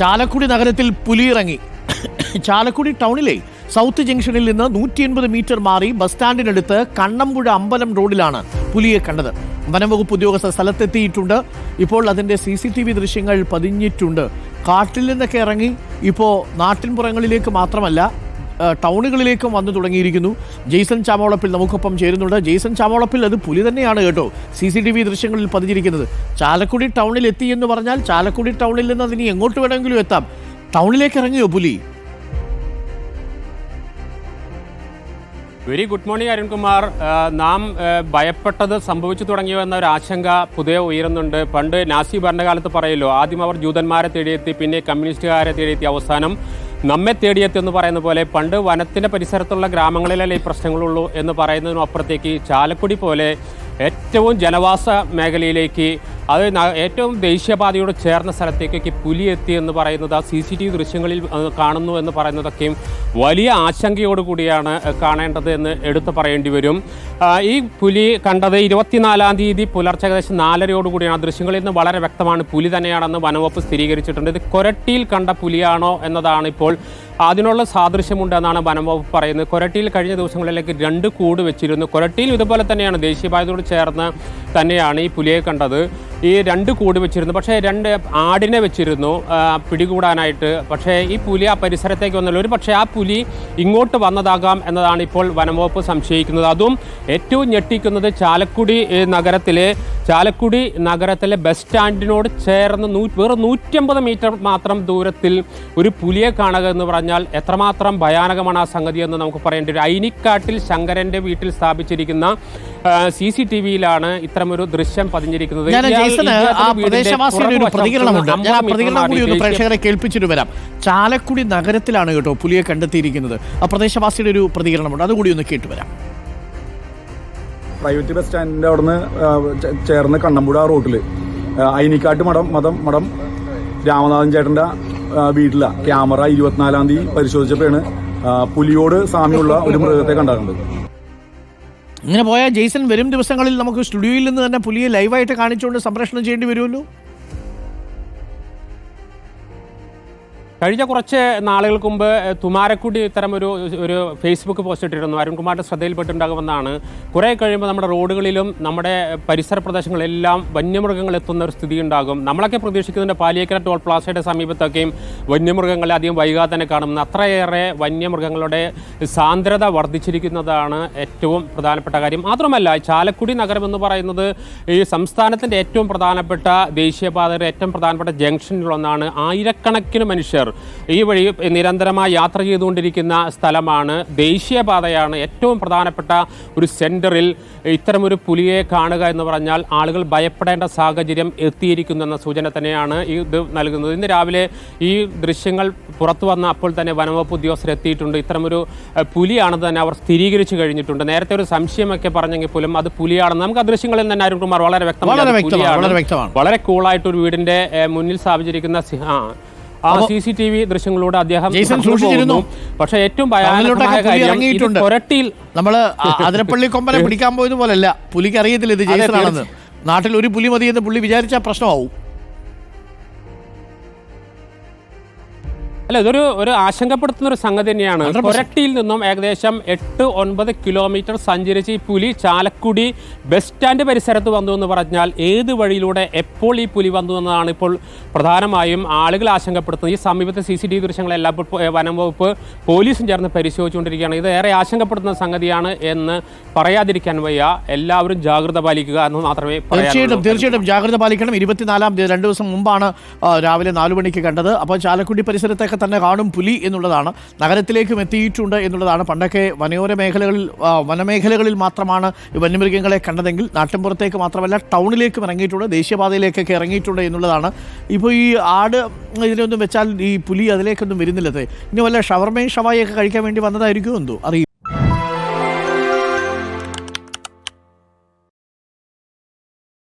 ചാലക്കുടി നഗരത്തിൽ പുലിയിറങ്ങി. ചാലക്കുടി ടൗണിലെ സൗത്ത് ജംഗ്ഷനിൽ നിന്ന് നൂറ്റി എൺപത് മീറ്റർ മാറി ബസ് സ്റ്റാൻഡിനടുത്ത് കണ്ണമ്പുഴ അമ്പലം റോഡിലാണ് പുലിയെ കണ്ടത്. വനംവകുപ്പ് ഉദ്യോഗസ്ഥർ സ്ഥലത്തെത്തിയിട്ടുണ്ട്. ഇപ്പോൾ അതിന്റെ സി സി ടി വി ദൃശ്യങ്ങൾ പതിഞ്ഞിട്ടുണ്ട്. കാട്ടിൽ നിന്നൊക്കെ ഇറങ്ങി. ഇപ്പോൾ നാട്ടിൻപുറങ്ങളിലേക്ക് മാത്രമല്ല ടൗണുകളിലേക്കും വന്നു തുടങ്ങിയിരിക്കുന്നു. ജെയ്സൺ ചാമോളപ്പിൽ നമുക്കൊപ്പം ചേരുന്നുണ്ട്. ജെയ്സൺ ചാമോളപ്പിൽ അത് പുലി തന്നെയാണ് കേട്ടോ. സി സി ടി വി ദൃശ്യങ്ങളിൽ പതിഞ്ഞിരിക്കുന്നത്. ചാലക്കുടി ടൗണിൽ എത്തി എന്ന് പറഞ്ഞാൽ ചാലക്കുടി ടൗണിൽ നിന്ന് അതിനി എങ്ങോട്ട് വേണമെങ്കിലും എത്താം. ടൗണിലേക്ക് ഇറങ്ങിയോ പുലി? Very good morning Arunkumar. നാം ഭയപ്പെട്ടത് സംഭവിച്ചു തുടങ്ങിയോ എന്ന ഒരു ആശങ്ക പുതിയ ഉയരുന്നുണ്ട്. പണ്ട് നാസി ഭരണകാലത്ത് പറയല്ലോ ആദ്യം അവർ ജൂതന്മാരെ തേടിയെത്തി പിന്നെ കമ്മ്യൂണിസ്റ്റുകാരെ തേടിയെത്തി അവസാനം നമ്മെ തേടിയെത്തി എന്ന് പറയുന്ന പോലെ പണ്ട് വനത്തിന്റെ പരിസരത്തുള്ള ഗ്രാമങ്ങളിലല്ലേ ഈ പ്രശ്നങ്ങളുള്ളൂ എന്ന് പറയുന്നതിനും അപ്പുറത്തേക്ക് ചാലക്കുടി പോലെ ഏറ്റവും ജനവാസ മേഖലയിലേക്ക് അത് ഏറ്റവും ദേശീയപാതയോട് ചേർന്ന സ്ഥലത്തേക്കൊക്കെ പുലി എത്തി എന്ന് പറയുന്നത് ആ സി സി ടി വി ദൃശ്യങ്ങളിൽ കാണുന്നു എന്ന് പറയുന്നതൊക്കെയും വലിയ ആശങ്കയോടുകൂടിയാണ് കാണേണ്ടത് എന്ന് എടുത്തു പറയേണ്ടി വരും. ഈ പുലി കണ്ടത് ഇരുപത്തിനാലാം തീയതി പുലർച്ചെ ഏകദേശം നാലരയോടുകൂടിയാണ് ദൃശ്യങ്ങളിൽ നിന്ന് വളരെ വ്യക്തമാണ്. പുലി തന്നെയാണെന്ന് വനവകുപ്പ് സ്ഥിരീകരിച്ചിട്ടുണ്ട്. ഇത് കൊരട്ടിയിൽ കണ്ട പുലിയാണോ എന്നതാണ് ഇപ്പോൾ അതിനുള്ള സാദൃശ്യമുണ്ട് എന്നാണ് വനംവകുപ്പ് പറയുന്നത്. കൊരട്ടിയിൽ കഴിഞ്ഞ ദിവസങ്ങളിലേക്ക് രണ്ട് കൂട് വെച്ചിരുന്നു. കൊരട്ടിയിൽ ഇതുപോലെ തന്നെയാണ്. ദേശീയപാതയോട് ചേർന്ന് തന്നെയാണ് ഈ പുലിയെ കണ്ടത്. ഈ രണ്ട് കൂട് വെച്ചിരുന്നു. പക്ഷേ രണ്ട് ആടിനെ വെച്ചിരുന്നു പിടികൂടാനായിട്ട്. പക്ഷേ ഈ പുലി ആ പരിസരത്തേക്ക് വന്നല്ലോ. ഒരു പക്ഷേ ആ പുലി ഇങ്ങോട്ട് വന്നതാകാം എന്നതാണ് ഇപ്പോൾ വനംവകുപ്പ് സംശയിക്കുന്നത്. അതും ഏറ്റവും ഞെട്ടിക്കുന്നത് ചാലക്കുടി നഗരത്തിലെ ചാലക്കുടി നഗരത്തിലെ ബസ് സ്റ്റാൻഡിനോട് ചേർന്ന് നൂ വെറും നൂറ്റമ്പത് മീറ്റർ മാത്രം ദൂരത്തിൽ ഒരു പുലിയെ കാണുക എന്ന് പറഞ്ഞാൽ എത്രമാത്രം ഭയാനകമാണ് ആ സംഗതി എന്ന് നമുക്ക് പറയേണ്ടി വരും. ഐനിക്കാട്ടിൽ ശങ്കരന്റെ വീട്ടിൽ സ്ഥാപിച്ചിരിക്കുന്ന സി സി ടി വിയിലാണ് ഇത്തരമൊരു ദൃശ്യം പതിഞ്ഞിരിക്കുന്നത്. പ്രേക്ഷകരെ കേൾപ്പിച്ചിട്ട് വരാം. ചാലക്കുടി നഗരത്തിലാണ് കേട്ടോ പുലിയെ കണ്ടെത്തിയിരിക്കുന്നത്. ആ പ്രദേശവാസിയുടെ ഒരു പ്രതികരണമുണ്ട്. അതുകൂടി ഒന്ന് കേട്ടു വരാം. പ്രൈവറ്റ് ബസ് സ്റ്റാൻഡിന്റെ അവിടുന്ന് ചേർന്ന് കണ്ണമ്പുഴ റോട്ടിൽ അയിനിക്കാട്ട് മഠം മതം മഠം രാമനാഥൻ ചേട്ടന്റെ വീട്ടിലാണ് ക്യാമറ ഇരുപത്തിനാലാം തീയതി പരിശോധിച്ചപ്പോഴാണ് പുലിയോട് സാമ്യമുള്ള ഒരു മൃഗത്തെ കണ്ടാറുണ്ട് ഇങ്ങനെ പോയാൽ ജെയ്സൺ വരും ദിവസങ്ങളിൽ നമുക്ക് സ്റ്റുഡിയോയിൽ നിന്ന് തന്നെ പുലിയെ ലൈവായിട്ട് കാണിച്ചുകൊണ്ട് സംപ്രേഷണം ചെയ്യേണ്ടി വരുമല്ലോ? കഴിഞ്ഞ കുറച്ച് നാളുകൾക്ക് മുമ്പ് തുമാരക്കുടി ഇത്തരം ഒരു ഒരു ഫേസ്ബുക്ക് പോസ്റ്റ് ഇട്ടിരുന്നു. അരുൺകുമാറിന്റെ ശ്രദ്ധയിൽപ്പെട്ടുണ്ടാകുമെന്നാണ് കുറേ കഴിയുമ്പോൾ നമ്മുടെ റോഡുകളിലും നമ്മുടെ പരിസര പ്രദേശങ്ങളിലെല്ലാം വന്യമൃഗങ്ങൾ എത്തുന്ന ഒരു സ്ഥിതി ഉണ്ടാകും. നമ്മളൊക്കെ പ്രതീക്ഷിക്കുന്നതിന്റെ പാലിയേക്കര ടോൾ പ്ലാസയുടെ സമീപത്തൊക്കെയും വന്യമൃഗങ്ങളെ അധികം വൈകാതെ തന്നെ കാണും. അത്രയേറെ വന്യമൃഗങ്ങളുടെ സാന്ദ്രത വർദ്ധിച്ചിരിക്കുന്നതാണ് ഏറ്റവും പ്രധാനപ്പെട്ട കാര്യം. മാത്രമല്ല ചാലക്കുടി നഗരം എന്ന് പറയുന്നത് ഈ സംസ്ഥാനത്തിന്റെ ഏറ്റവും പ്രധാനപ്പെട്ട ദേശീയപാതയുടെ ഏറ്റവും പ്രധാനപ്പെട്ട ജംഗ്ഷനിലൊന്നാണ് ആയിരക്കണക്കിന് മനുഷ്യർ ഈ വഴി നിരന്തരമായി യാത്ര ചെയ്തുകൊണ്ടിരിക്കുന്ന സ്ഥലമാണ് ദേശീയപാതയാണ് ഏറ്റവും പ്രധാനപ്പെട്ട ഒരു സെന്ററിൽ ഇത്തരമൊരു പുലിയെ കാണുക എന്ന് പറഞ്ഞാൽ ആളുകൾ ഭയപ്പെടേണ്ട സാഹചര്യം എത്തിയിരിക്കുന്നു എന്ന സൂചന തന്നെയാണ് ഈ ഇത് നൽകുന്നത്. ഇന്ന് രാവിലെ ഈ ദൃശ്യങ്ങൾ പുറത്തു വന്ന അപ്പോൾ തന്നെ വനംവകുപ്പ് ഉദ്യോഗസ്ഥർ എത്തിയിട്ടുണ്ട്. ഇത്തരമൊരു പുലിയാണെന്ന് തന്നെ അവർ സ്ഥിരീകരിച്ചു കഴിഞ്ഞിട്ടുണ്ട്. നേരത്തെ ഒരു സംശയമൊക്കെ പറഞ്ഞെങ്കിൽ പോലും അത് പുലിയാണെന്ന് നമുക്ക് ആ ദൃശ്യങ്ങളിൽ തന്നെ അരുൺകുമാർ വളരെ വ്യക്തമാണ്. വളരെ കൂളായിട്ട് ഒരു വീടിന്റെ മുന്നിൽ സ്ഥാപിച്ചിരിക്കുന്ന ആ സി സി ടി വി ദൃശ്യങ്ങളിലൂടെ അദ്ദേഹം സൂക്ഷിച്ചിരുന്നു. പക്ഷേ ഏറ്റവും ഭയാനകമായ കാര്യം പുരട്ടിയിൽ നമ്മൾ അതിരപ്പള്ളി കൊമ്പനെ പിടിക്കാൻ പോയത് പോലല്ല പുലിക്ക് അറിയത്തില്ല ഇത് ജെയ്സൺ ആണെന്ന് നാട്ടിൽ ഒരു പുലി മതി എന്ന് പുള്ളി വിചാരിച്ചാൽ പ്രശ്നമാവും. അല്ല ഇതൊരു ഒരു ആശങ്കപ്പെടുത്തുന്ന ഒരു സംഗതി തന്നെയാണ്. 100%. നിന്നും ഏകദേശം എട്ട് ഒൻപത് കിലോമീറ്റർ സഞ്ചരിച്ച് ഈ പുലി ചാലക്കുടി ബസ് സ്റ്റാൻഡ് പരിസരത്ത് വന്നു എന്ന് പറഞ്ഞാൽ ഏത് വഴിയിലൂടെ എപ്പോൾ ഈ പുലി വന്നു എന്നതാണ് ഇപ്പോൾ പ്രധാനമായും ആളുകൾ ആശങ്കപ്പെടുത്തുന്നത്. ഈ സമീപത്തെ സി സി ടി വി ദൃശ്യങ്ങളെല്ലാം വനം വകുപ്പ് പോലീസും ചേർന്ന് പരിശോധിച്ചുകൊണ്ടിരിക്കുകയാണ്. ഇത് ഏറെ ആശങ്കപ്പെടുത്തുന്ന സംഗതിയാണ് എന്ന് പറയാതിരിക്കാൻ വയ്യ. എല്ലാവരും ജാഗ്രത പാലിക്കുക എന്ന് മാത്രമേ തീർച്ചയായിട്ടും തീർച്ചയായിട്ടും ജാഗ്രത പാലിക്കണം. ഇരുപത്തിനാലാം തീയതി രണ്ട് ദിവസം മുമ്പാണ് രാവിലെ നാലു മണിക്ക് കണ്ടത്. അപ്പോൾ ചാലക്കുടി പരിസരത്തൊക്കെ തന്നെ കാണും പുലി എന്നുള്ളതാണ്. നഗരത്തിലേക്കും എത്തിയിട്ടുണ്ട് എന്നുള്ളതാണ്. പണ്ടൊക്കെ വനയോര മേഖലകളിൽ വനമേഖലകളിൽ മാത്രമാണ് വന്യമൃഗങ്ങളെ കണ്ടതെങ്കിൽ നാട്ടിൻപുറത്തേക്ക് മാത്രമല്ല ടൗണിലേക്കും ഇറങ്ങിയിട്ടുണ്ട് ദേശീയപാതയിലേക്കൊക്കെ ഇറങ്ങിയിട്ടുണ്ട് എന്നുള്ളതാണ്. ഇപ്പോൾ ഈ ആട് ഇതിനൊന്നും വെച്ചാൽ ഈ പുലി അതിലേക്കൊന്നും വരുന്നില്ലത്. ഇനി വല്ല ഷവർമയും ഷവായൊക്കെ കഴിക്കാൻ വേണ്ടി വന്നതായിരിക്കും എന്തോ അറിയില്ല.